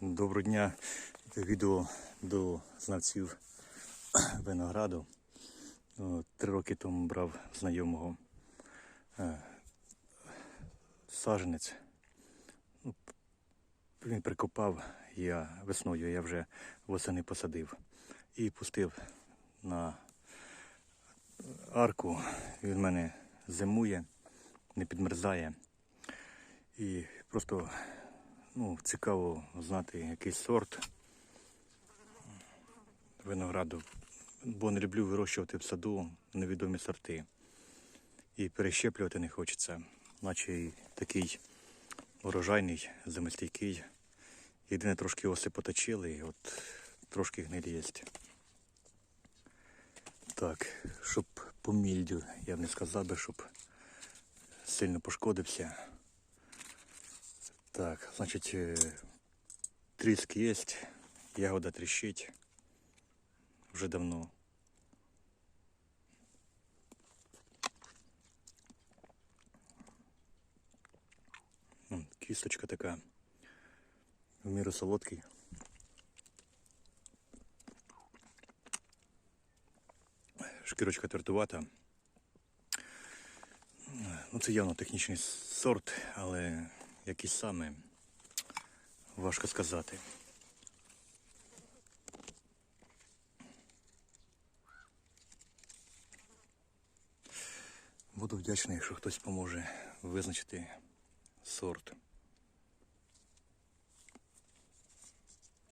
Доброго дня. Відео до знавців винограду. Три роки тому брав знайомого е, саженець. Ну, Він прикопав, я весною, я вже восени посадив і пустив на арку. Він в мене зимує, не підмерзає. І просто ну, цікаво знати який сорт винограду, бо не люблю вирощувати в саду невідомі сорти. І перещеплювати не хочеться, наче такий урожайний, земельстійкий. Єдине трошки оси поточили, і от трошки гнилі є. Так, щоб по мільдю, я б не сказав би, щоб сильно пошкодився. Так, значить, е, тріск є, ягода тріщить вже давно. М, Кісточка така. В міру солодкий. Шкірочка твердувата. Ну, це явно технічний сорт, але який саме важко сказати. Буду вдячний, якщо хтось поможе визначити сорт.